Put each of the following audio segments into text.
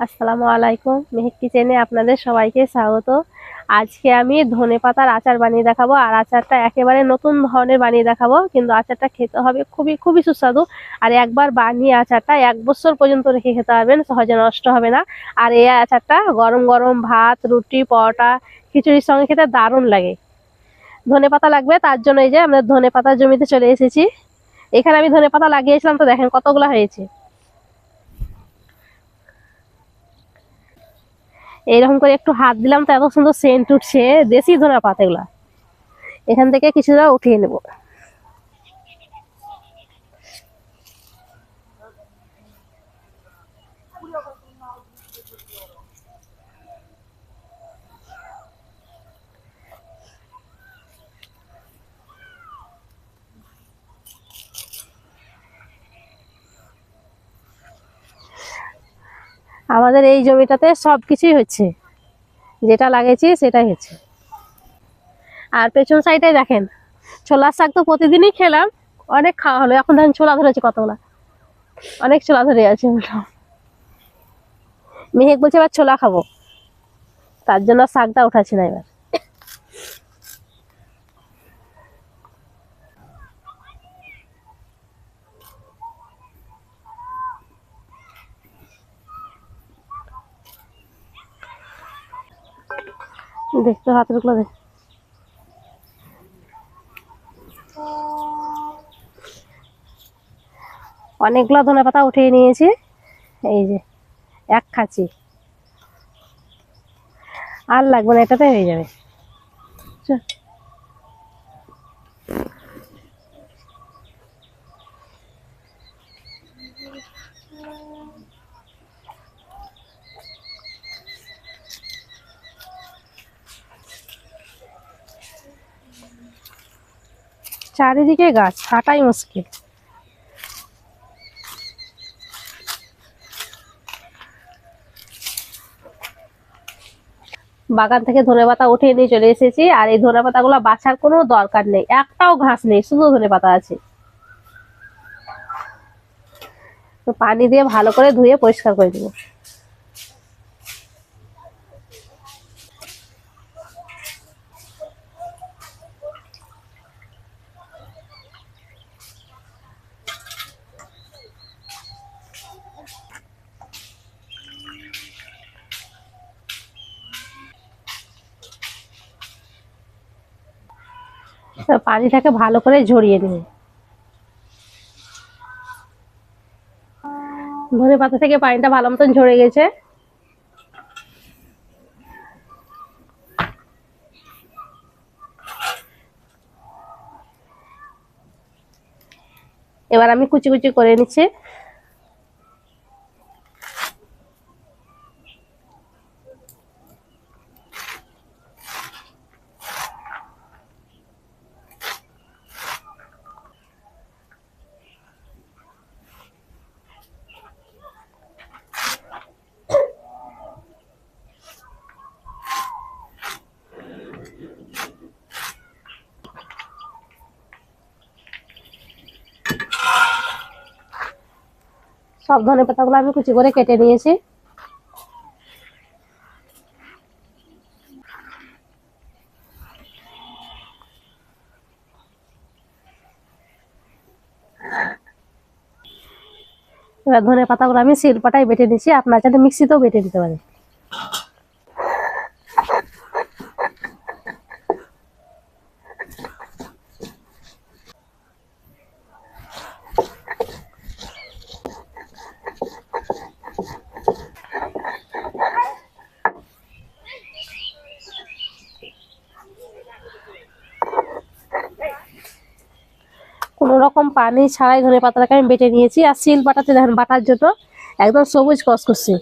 আসসালামু আলাইকুম। মেহেক কিচেনে আপনাদের সবাইকে স্বাগত। আজকে আমি ধনে পাতার আচার বানিয়ে দেখাবো, আর আচারটা একেবারে নতুন ধরনের বানিয়ে দেখাবো, কিন্তু আচারটা খেতে হবে খুবই খুবই সুস্বাদু। আর একবার বানিয়ে আচারটা এক বছর পর্যন্ত রেখে খেতে পারবেন, সহজে নষ্ট হবে না। আর এই আচারটা গরম গরম ভাত, রুটি, পরোটা, খিচুড়ির সঙ্গে খেতে দারুণ লাগে। ধনে পাতা লাগবে, তার জন্য এই যে আমরা ধনে পাতার জমিতে চলে এসেছি। এখানে আমি ধনে পাতা লাগিয়েছিলাম, তো দেখেন কতগুলো হয়েছে। এইরকম করে একটু হাত দিলাম তো এত সুন্দর সেন্ট উঠছে, দেশি ধরা পাতা এগুলা এখান থেকে কিছুটা উঠিয়ে নেব। আমাদের এই জমিটাতে সব কিছুই হচ্ছে। যেটা লাগিয়েছি সেটাই হচ্ছে। আর পেছন সাইডে দেখেন, ছোলার শাক তো প্রতিদিনই খেলাম, অনেক খাওয়া হলো। এখন দেখেন ছোলা ধরেছে কতগুলা। অনেক ছোলা ধরে আছে মেহেক বলছে, এবার ছোলা খাব। তার জন্য শাকটা উঠাচ্ছি না এবার। দেখতে হাতেরগুলো দেখ অনেকগুলো ধনে পাতা উঠিয়ে নিয়েছি। এই যে, এক খাঁচি। আর লাগবে না, এটাতে হয়ে যাবে। চারিদিকে গাছ, হাঁটাই মুশকিল। বাগান থেকে ধনে পাতা উঠিয়ে নিয়ে চলে এসেছি, আর এই ধনে পাতাগুলো বাছার কোনো দরকার নেই, একটাও ঘাস নেই, শুধু ধনে পাতা আছে। তো পানি দিয়ে ভালো করে ধুয়ে পরিষ্কার করে দেবো। পানিটাকে ভালো করে ঝরিয়ে নেবে ধনে পাতা থেকে পানিটা ভালো মতন ঝরে গেছে। এবার আমি কুচি কুচি করে নিচ্ছি। সব ধনে পাতাগুলো আমি কুচি করে কেটে নিয়েছি। এবার ধনে পাতাগুলো আমি শিলপাটায় বেটে নিয়েছি, আপনার চাইলে মিক্সিতেও বেটে নিতে পারেন। কোনো রকম পানি ছাড়াই ধনে পাতাটাকে আমি বেটে নিয়েছি। আর শিল বাটাতে দেখেন, বাটার জন্য একদম সবুজ কস করছে।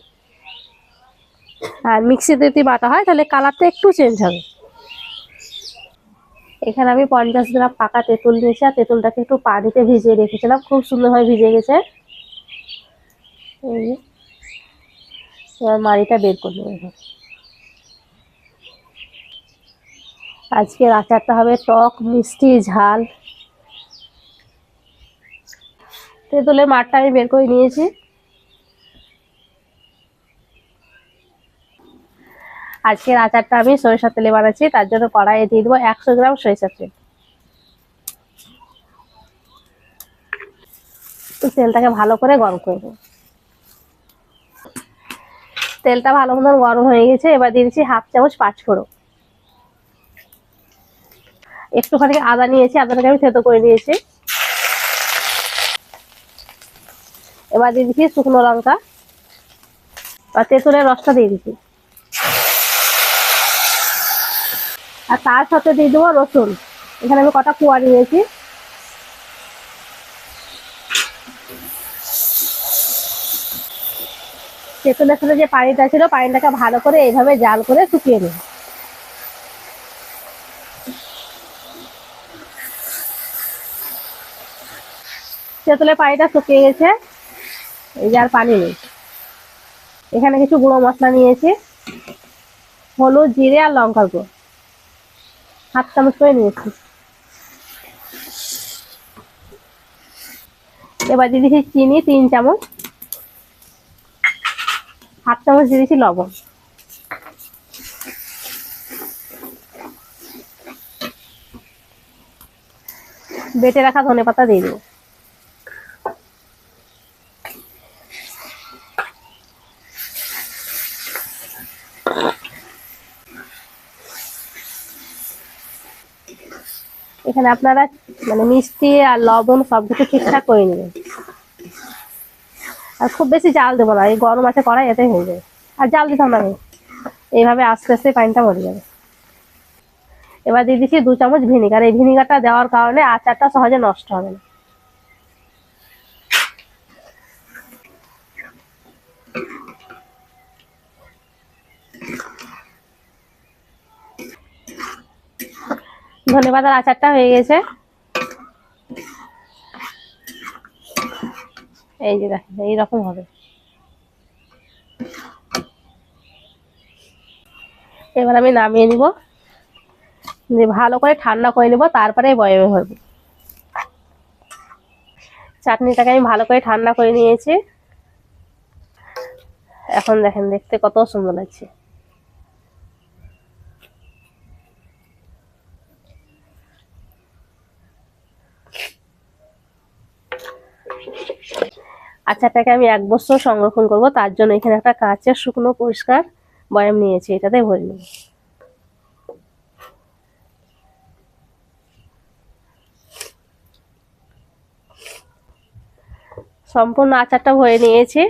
আর মিক্সিতে যদি বাটা হয়, তাহলে কালারটা একটু চেঞ্জ হবে। এখানে আমি পঞ্চাশ গ্রাম পাকা তেঁতুল নিয়েছি, আর তেঁতুলটাকে একটু পানিতে ভিজিয়ে রেখেছিলাম। খুব সুন্দরভাবে ভিজে গেছে। এবার মাড়িটা বের করে নেব। আজকের আচারটা হবে টক মিষ্টি ঝাল। তেঁতুলের মাঠটা আমি বের করে নিয়েছি। আজকের আচারটা আমি সরিষার তেলে বানাচ্ছি, তার জন্য কড়াইয়ে দিয়ে দেবো একশো গ্রাম সরিষার তেল। তেলটাকে ভালো করে গরম করে দেবো তেলটা ভালো মতন গরম হয়ে গেছে, এবার দিয়ে দিচ্ছি হাফ চামচ পাঁচফোড়ন। একটুখানি আদা নিয়েছি, আদাটাকে আমি থেতো করে নিয়েছি। এবার দিয়ে দিচ্ছি শুকনো লঙ্কা আর তেঁতুলের রসটা দিয়ে দিচ্ছি। আর তার সাথে দিয়ে দেবো রসুন। এখানে আমি কটা কুয়া নিয়েছি। তেঁতুলের সাথে যে পানিটা ছিল, পানিটাকে ভালো করে এইভাবে জাল করে শুকিয়ে নেব। তেঁতুলের পানিটা শুকিয়ে গেছে। এই যে আর পানি নেই। এখানে কিছু গুঁড়ো মশলা নিয়েছি, হলুদ, জিরে আর লঙ্কার গুঁড়ো। হাফ চামচ করে নিয়েছি। এবার দিয়ে দিয়েছি চিনি, তিন চামচ। হাফ চামচ দিয়ে দিয়েছি লবণ। বেটে রাখা ধনে পাতা দিয়ে দেবো। এখানে আপনারা মানে মিষ্টি আর লবণ সব কিছু ঠিকঠাক করে নেবেন। আর খুব বেশি জাল দেবো না, এই গরম আছে কড়াই এতে হয়ে যাবে। আর জাল দিতাম না এইভাবে আস্তে আস্তে পানিটা মরে যাবে। এবার দিয়ে দিচ্ছি দু চামচ ভিনিগার। এই ভিনিগারটা দেওয়ার কারণে আচারটা সহজে নষ্ট হবে না। ধনে পাতার আচারটা হয়ে গেছে। এই যে দেখেন, এইরকম হবে। এবার আমি নামিয়ে নিব। ভালো করে ঠান্ডা করে নিব তারপরে বয়মে ভরবো। চাটনিটাকে আমি ভালো করে ঠান্ডা করে নিয়েছি। এখন দেখেন, দেখতে কত সুন্দর লাগছে। আচারটাকে আমি এক বছর সংরক্ষণ করব। তার জন্য এখানে একটা কাঁচের শুকনো পরিষ্কার বয়াম নিয়েছি, এটাতে ভরে নেব। সম্পূর্ণ আচারটা ভরে নিয়েছি।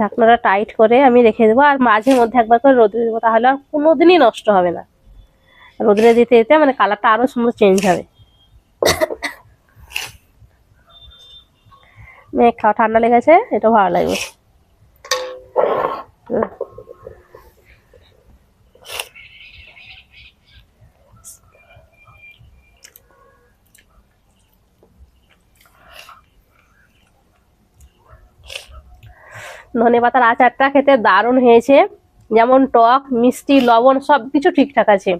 ঢাকনাটা টাইট করে আমি রেখে দেবো, আর মাঝে মধ্যে একবার করে রোদে দেবো, তাহলে আর কোনোদিনই নষ্ট হবে না। রোদে দিতে দিতে মানে কালারটা আরও সুন্দর চেঞ্জ হবে। মেয়ে খাওয়া ঠান্ডা লেগেছে, এটা ভালো লাগবে। ধনে পাতার আচারটা খেতে দারুণ হয়েছে। যেমন টক, মিষ্টি, লবণ সব কিছু ঠিকঠাক আছে।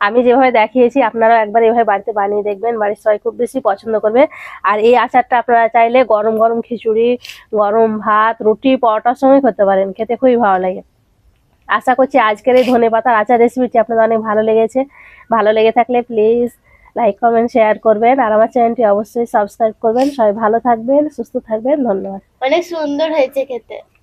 আমি যেভাবে দেখিয়েছি আপনারা একবার এভাবে বাড়িতে বানিয়ে দেখবেন। বাড়ির সবাই খুব বেশি পছন্দ করবে। আর এই আচারটা আপনারা চাইলে গরম গরম খিচুড়ি, গরম ভাত, রুটি, পরোটার সঙ্গে খেতে পারেন। খেতে খুবই ভালো লাগে। আশা করছি আজকের এই ধনে পাতার আচার রেসিপিটি আপনাদের অনেক ভালো লেগেছে। ভালো লেগে থাকলে প্লিজ লাইক কমেন্ট শেয়ার করবেন। আর আমার চ্যানেলটি অবশ্যই সাবস্ক্রাইব করবেন। সবাই ভালো থাকবেন, সুস্থ থাকবেন। ধন্যবাদ। অনেক সুন্দর হয়েছে খেতে।